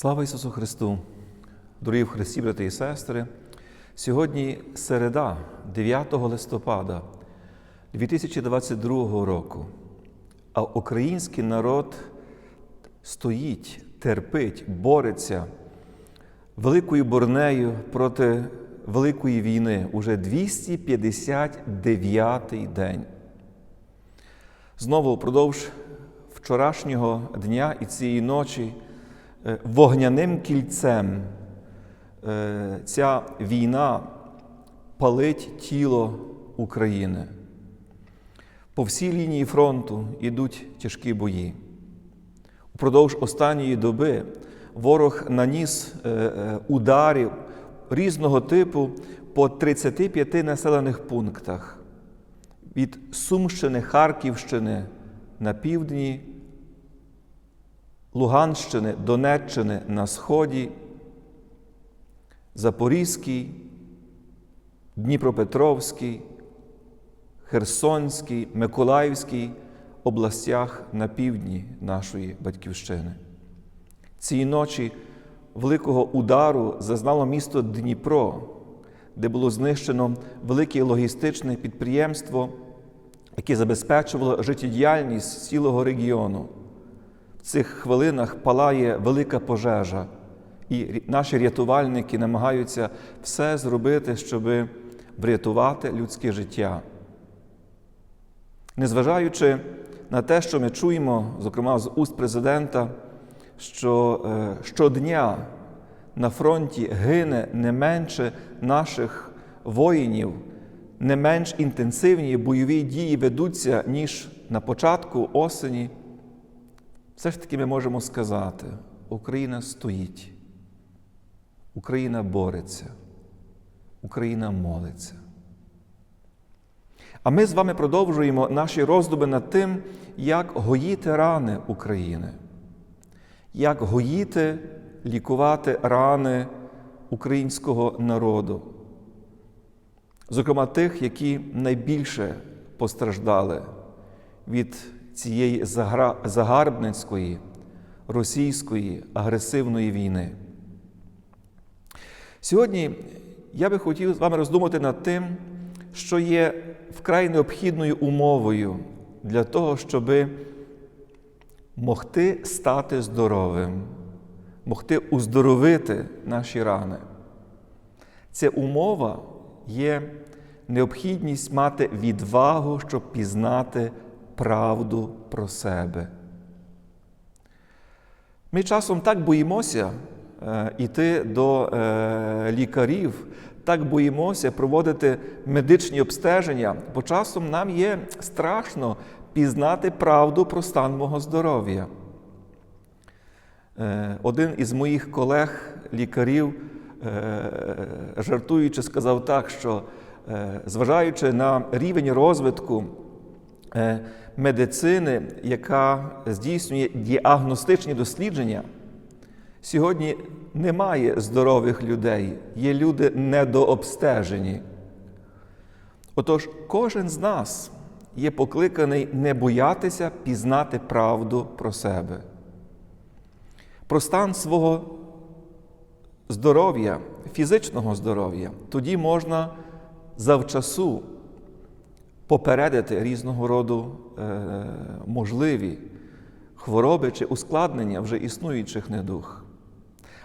Слава Ісусу Христу! Дорогі в Христі, брати і сестри! Сьогодні середа, 9 листопада 2022 року, а український народ стоїть, терпить, бореться великою борнею проти великої війни уже 259-й день. Знову впродовж вчорашнього дня і цієї ночі вогняним кільцем е, ця війна палить тіло України. По всій лінії фронту йдуть тяжкі бої. Упродовж останньої доби ворог наніс е, е, ударів різного типу по 35 населених пунктах від Сумщини, Харківщини на півдні, Луганщини, Донеччини на сході, Запорізький, Дніпропетровський, Херсонський, Миколаївський областях на півдні нашої батьківщини. Цієї ночі великого удару зазнало місто Дніпро, де було знищено велике логістичне підприємство, яке забезпечувало життєдіяльність цілого регіону. В цих хвилинах палає велика пожежа, і наші рятувальники намагаються все зробити, щоб врятувати людське життя. Незважаючи на те, що ми чуємо, зокрема з уст президента, що е, щодня на фронті гине не менше наших воїнів, не менш інтенсивні бойові дії ведуться, ніж на початку осені, все ж таки ми можемо сказати, Україна стоїть, Україна бореться, Україна молиться. А ми з вами продовжуємо наші роздуми над тим, як гоїти рани України, як гоїти, лікувати рани українського народу, зокрема тих, які найбільше постраждали від цієї загарбницької російської агресивної війни. Сьогодні я би хотів з вами роздумати над тим, що є вкрай необхідною умовою для того, щоб могти стати здоровим, могти уздоровити наші рани. Ця умова є необхідність мати відвагу, щоб пізнати правду про себе. Ми часом так боїмося йти до е, лікарів, так боїмося проводити медичні обстеження, бо часом нам є страшно пізнати правду про стан мого здоров'я. Е, один із моїх колег, лікарів, е, жартуючи, сказав так, що зважаючи на рівень розвитку медицини, яка здійснює діагностичні дослідження, сьогодні немає здорових людей, є люди недообстежені. Отож, кожен з нас є покликаний не боятися пізнати правду про себе, про стан свого здоров'я, фізичного здоров'я. Тоді можна завчасу попередити різного роду е, можливі хвороби чи ускладнення вже існуючих недух.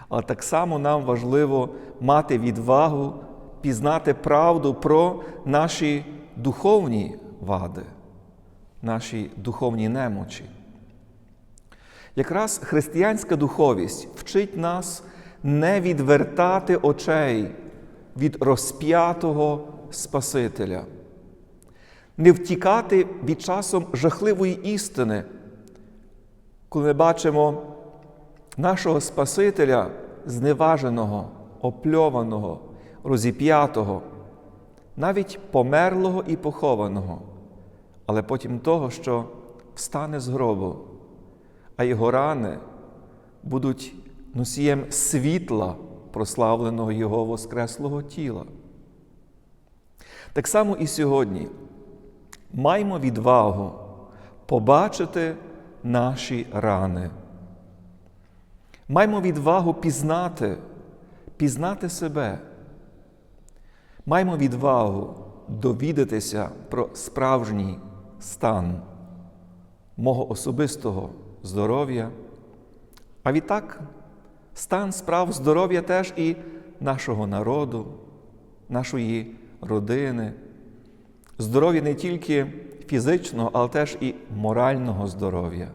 Але так само нам важливо мати відвагу пізнати правду про наші духовні вади, наші духовні немочі. Якраз християнська духовість вчить нас не відвертати очей від розп'ятого Спасителя, не втікати від часом жахливої істини, коли ми бачимо нашого Спасителя, зневаженого, опльованого, розіп'ятого, навіть померлого і похованого, але потім того, що встане з гробу, а його рани будуть носієм світла, прославленого Його Воскреслого тіла. Так само і сьогодні маємо відвагу побачити наші рани. Маємо відвагу пізнати, пізнати себе. Маємо відвагу довідатися про справжній стан мого особистого здоров'я, а відтак стан справ здоров'я теж і нашого народу, нашої родини, здоров'я не тільки фізичного, але теж і морального здоров'я,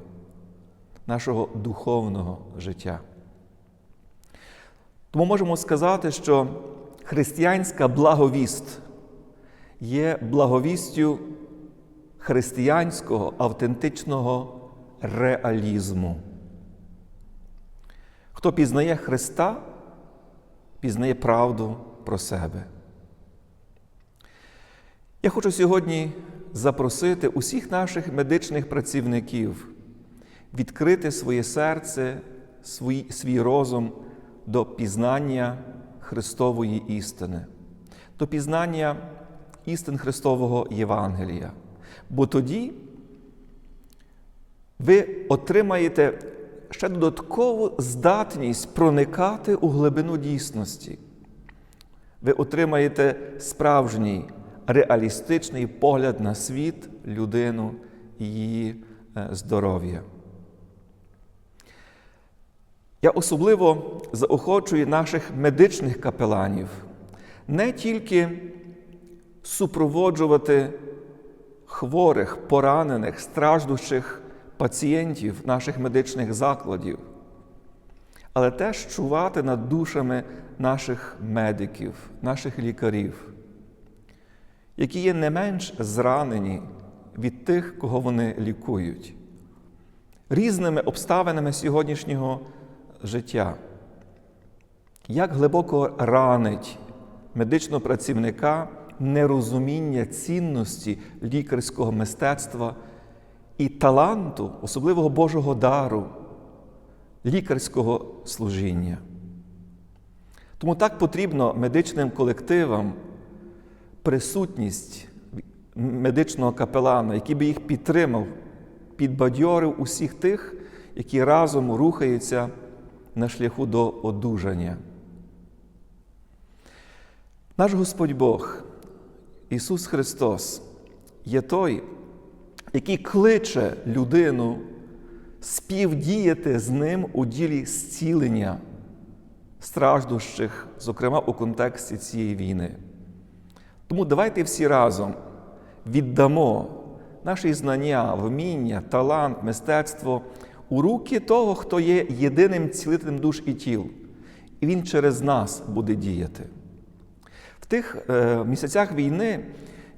нашого духовного життя. Тому можемо сказати, що християнська благовість є благовістю християнського автентичного реалізму. Хто пізнає Христа, пізнає правду про себе. Я хочу сьогодні запросити усіх наших медичних працівників відкрити своє серце, свій, свій розум до пізнання Христової істини, до пізнання істин Христового Євангелія. Бо тоді ви отримаєте ще додаткову здатність проникати у глибину дійсності. Ви отримаєте справжній реалістичний погляд на світ, людину і її здоров'я. Я особливо заохочую наших медичних капеланів не тільки супроводжувати хворих, поранених, страждущих пацієнтів наших медичних закладів, але теж чувати над душами наших медиків, наших лікарів, які є не менш зранені від тих, кого вони лікують, різними обставинами сьогоднішнього життя. Як глибоко ранить медичного працівника нерозуміння цінності лікарського мистецтва і таланту, особливого Божого дару, лікарського служіння. Тому так потрібно медичним колективам присутність медичного капелана, який би їх підтримав, підбадьорив усіх тих, які разом рухаються на шляху до одужання. Наш Господь Бог, Ісус Христос, є той, який кличе людину співдіяти з Ним у ділі зцілення страждущих, зокрема у контексті цієї війни. Тому давайте всі разом віддамо наші знання, вміння, талант, мистецтво у руки того, хто є єдиним цілителем душ і тіл, і Він через нас буде діяти. В тих е, місяцях війни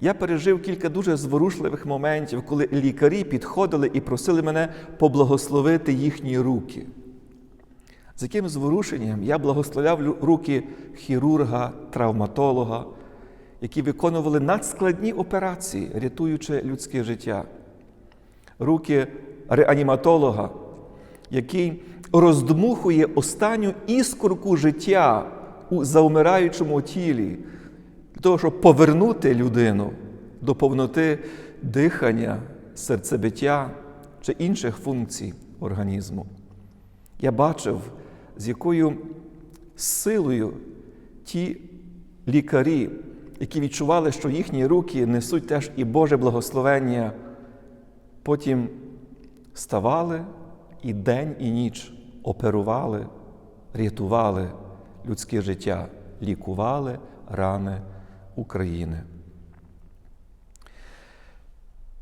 я пережив кілька дуже зворушливих моментів, коли лікарі підходили і просили мене поблагословити їхні руки. З яким зворушенням я благословляв руки хірурга, травматолога, які виконували надскладні операції, рятуючи людське життя, руки реаніматолога, який роздмухує останню іскорку життя у заумираючому тілі, для того, щоб повернути людину до повноти дихання, серцебиття чи інших функцій організму. Я бачив, з якою силою ті лікарі, які відчували, що їхні руки несуть теж і Боже благословення, потім ставали і день, і ніч оперували, рятували людське життя, лікували рани України.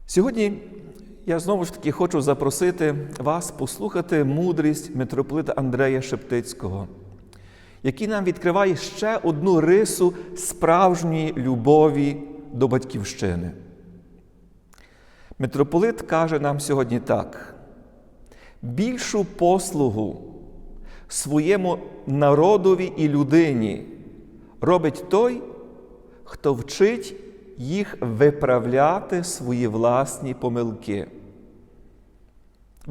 Сьогодні я знову ж таки хочу запросити вас послухати мудрість митрополита Андрея Шептицького, який нам відкриває ще одну рису справжньої любові до Батьківщини. Митрополит каже нам сьогодні так: більшу послугу своєму народові і людині робить той, хто вчить їх виправляти свої власні помилки.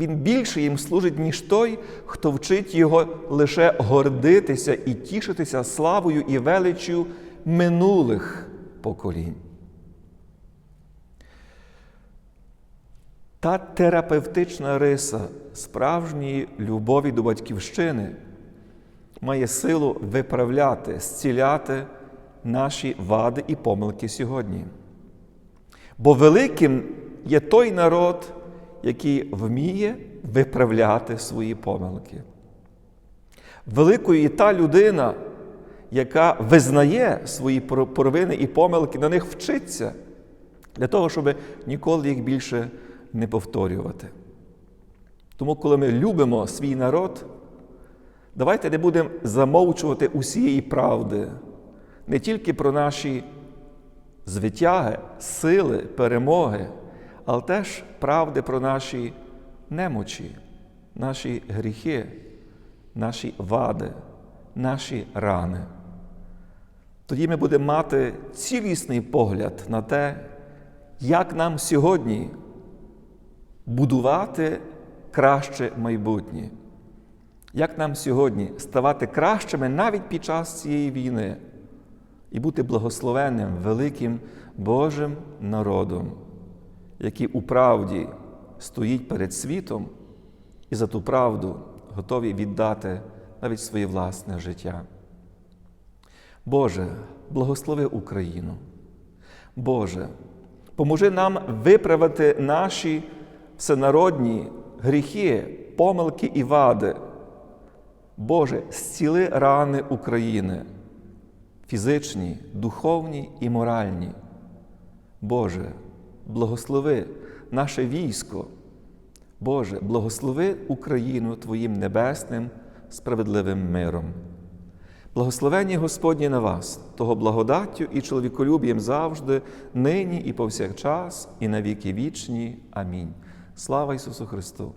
Він більше їм служить, ніж той, хто вчить його лише гордитися і тішитися славою і величчю минулих поколінь. Та терапевтична риса справжньої любові до батьківщини має силу виправляти, зціляти наші вади і помилки сьогодні. Бо великим є той народ, який вміє виправляти свої помилки. Великою є та людина, яка визнає свої провини і помилки, на них вчиться, для того, щоб ніколи їх більше не повторювати. Тому, коли ми любимо свій народ, давайте не будемо замовчувати усієї правди, не тільки про наші звитяги, сили, перемоги, але теж правди про наші немочі, наші гріхи, наші вади, наші рани. Тоді ми будемо мати цілісний погляд на те, як нам сьогодні будувати краще майбутнє, як нам сьогодні ставати кращими навіть під час цієї війни і бути благословенним великим Божим народом, який у правді стоїть перед світом і за ту правду готові віддати навіть своє власне життя. Боже, благослови Україну. Боже, поможи нам виправити наші всенародні гріхи, помилки і вади. Боже, зціли рани України, фізичні, духовні і моральні. Боже, благослови наше військо. Боже, благослови Україну Твоїм небесним, справедливим миром. Благословення Господні на вас, того благодаттю і чоловіколюбієм завжди, нині і повсякчас, і на віки вічні. Амінь. Слава Ісусу Христу!